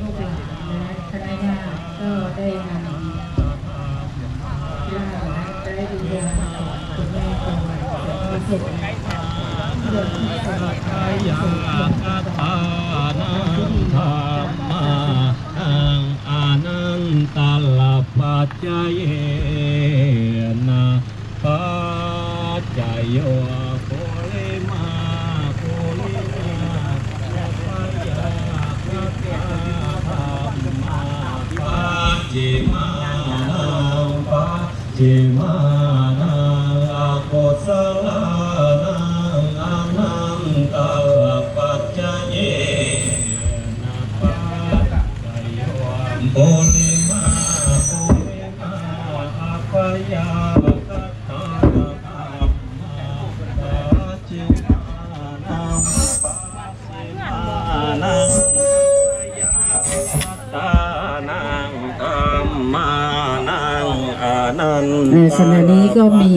ลูกหลานและคณะญาติก็ได้นำร่างและได้ดูแลของคุณแม่จังหวัดเสร็จสุดเรื่องที่สวัสดิ์ยังอาคานังธรรมาอานันตลปัจจเยนะปัจจโยโคเลมาโคเลมาปัจจาคัตตาธรรมาปัจจิมาปัจจิ ขณะนี้ก็มี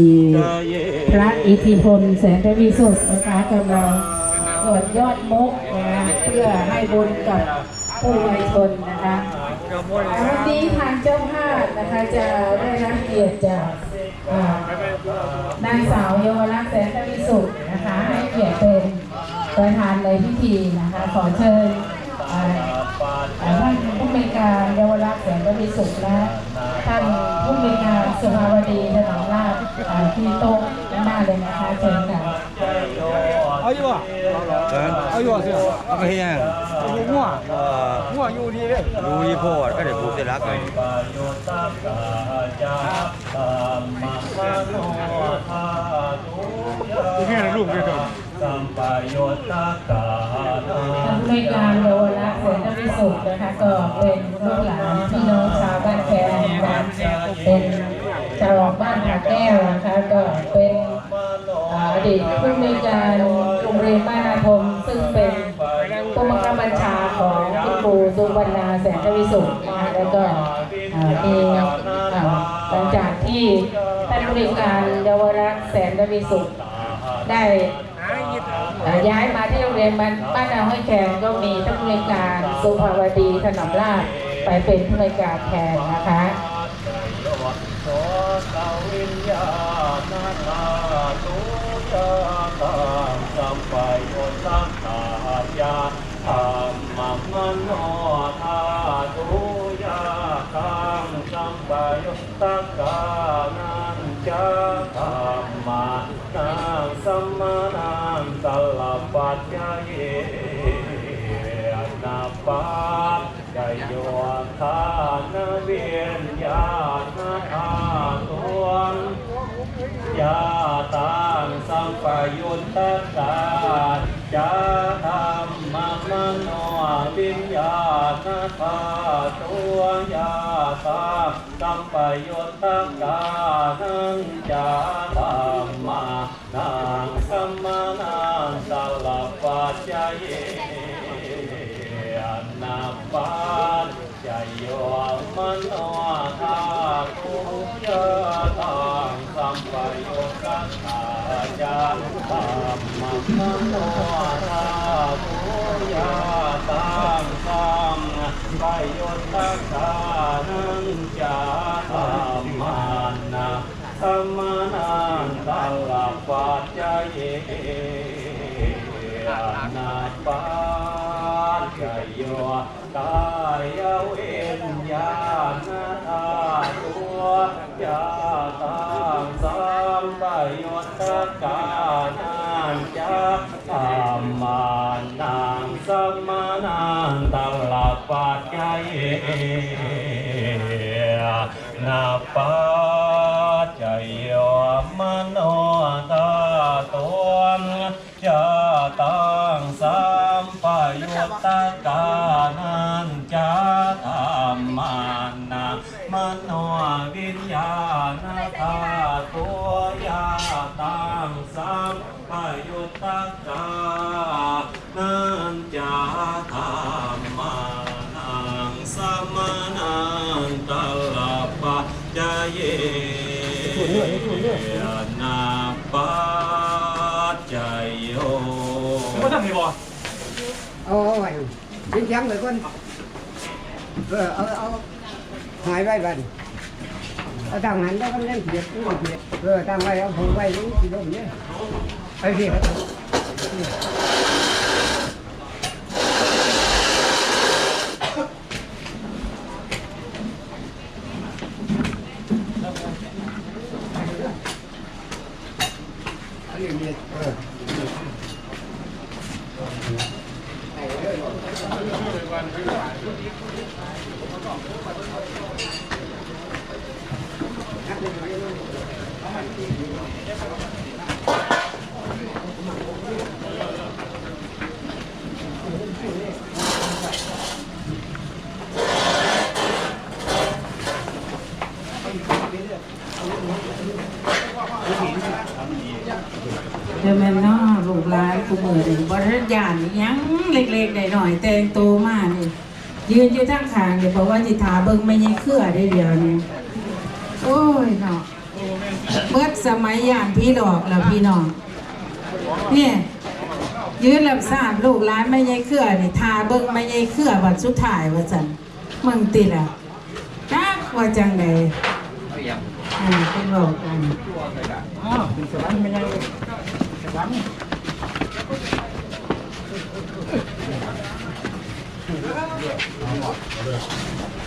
พระอิทธิพลแสนทวีสุทธ์นะคะกำลังสวดยอดมุกนะคะเพื่อให้บุญกับผู้วายชนนะคะวันนี้ทางเจ้าภาพนะคะจะได้รับเกียรติจากนางสาวเยาวรักษ์แสนทวีสุทธ์นะคะให้เกียรติเป็นประธานในพิธีนะคะขอเชิญท่านผู้มีการเยาวรักษ์แสนบริสุทธิ์และ ท่านผู้มีการสุภาวดีถนอมราชที่โต๊ะด้านหน้าเลยนะคะเชิญค่ะเอาอยู่อะเอาอยู่อะเสียเอาไปเฮ็ดหยังอยู่มั่วมั่วอยู่ดีเลยดูรีโพดก็ได้ผูกเสลักเลยที่นี่นะลูกเดียวกัน สัมปโยตากานาท่านผู้มีการเยาวรักษ์แสนบริสุทธ์นะคะก็เป็นลูกหลานพี่น้องชาวบ้านแคนนะเป็นชาวบ้านผาแก้วนะคะก็เป็นอดีตผู้มีการโรงเรียนบ้านนาพมซึ่งเป็นผู้บังคับบัญชาของคุณครูสุวรรณาแสนทวิสุทธิ์นะคะแล้วก็มีหลังจากที่ท่านผู้มีการเยาวรักษ์แสนวิสุทธ์ได้ ย้ายมาที่โรงเรียนบ้านบ้านนาห้วยแคนก็มีท่านผู้การสุภาวดีถนอมราชไปเป็นผู้มีการแทนนะคะตวิญญาณธาตุ นาปัจจโยธานเวียนญาณธาตุนยาตังสัมปยุตตะกาจาธรรมมโนวิญญาณธาตุยาตังสัมปยุตตะกานังจาธรรมานังสัมมานังสัลลปัจจเย นาปัจจโยมโนธาตุยะตังสัมปโยกัสสะจาธัมมมโนธาตุยะตังสัมปโยกัสสะนังจาธัมมานะ สัมมานังตัลลปัจจเยนาปัจจโยกายเวนญาณธาตัวยาตังสัมปโยตกานัญจาธรรมานังสมานังตัลลปัจจเยนาปัจ มานะมโนวิญญาณธาตัวยาตังสัมปยุตตกานันจะธรรมานังสัมมานันตลปะจเยนาปัจจโยไม่ต้องมีบ่เอาเอาไว้ทิ้งแข็งไว้ก่อน เออเอาเอาหายไว้บัดเอาตั้งหันแล้วก็เล่นเพียดเล่นเพียดเออตั้งไว้เอาผูกไว้นี่สิลมเนี่ยไปเพียดอันนี้เพียดเออ เดี๋ยวแม่นเนาะลูกหลานกูมือนี่บ่ได้ยานอิหยังเล็กๆหน่อยๆแต่งโตมานี่ยืนอยู่ทางข้างนี่บอกว่าสิถาเบิ่งไม่ยังเครือได้เดียวนี่โอ้ยเนาะ เมื่อสมัยยานพี่ดอกแล้วพี่น้องเนี่ยยืนรับทราบลูกหลานไม่ยังเครือนี่ทาเบิ่งไม่ยังเครือบัดสุดท้ายว่าซั่นมึงติละจักว่าจังไดอ่าเป็นบอกกันอ้าวเป็นสวรรค์ไม่ใช่สวรรค์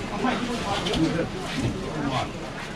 เอา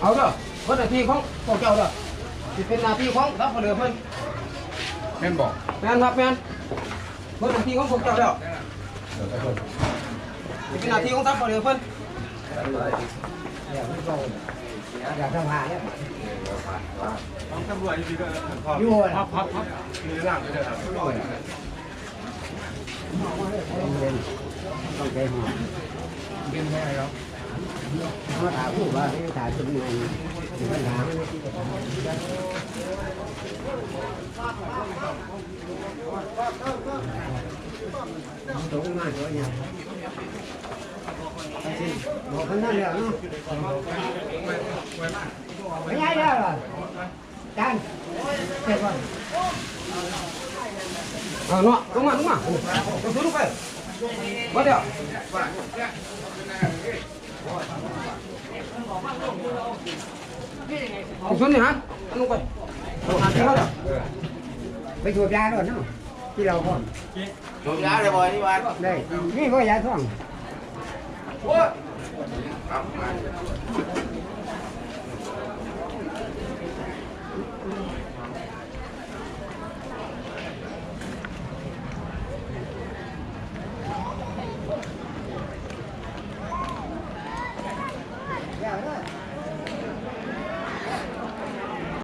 เอาเด้อเพิ่นหน้าที่ของพวกเจ้าเด้อสิเป็นหน้าที่ของรับเรือเพิ่นแม่นบอกแม่นครับแม่นเพิ่นหน้าที่ของพวกเจ้าเด้อสิเป็นหน้าที่ของรับเรือเพิ่น อยากทำหาเนี่ยตำรวจอยู่ด้วยอยู่พับพับพับอยู่ในร่างไปเลยครับต้องใจหอมมาถามผู้ว่าให้ถามจำนวนปัญหาตรงมาตัวเนี่ย บอกคนนั้นแล้วเนาะไม่ใช่แล้วหรอจานเจ็บก่อนเอาเนาะลงมาลงมาลงสู่ลงไปบ่เดี๋ยวลงสู่นี่ฮะลงไปหาที่เขาเด้อไปถูกยาด้วยเนาะที่เราพ่อนถูกยาเลยบ่นี่ว่าได้นี่ก็ยาท่อง โ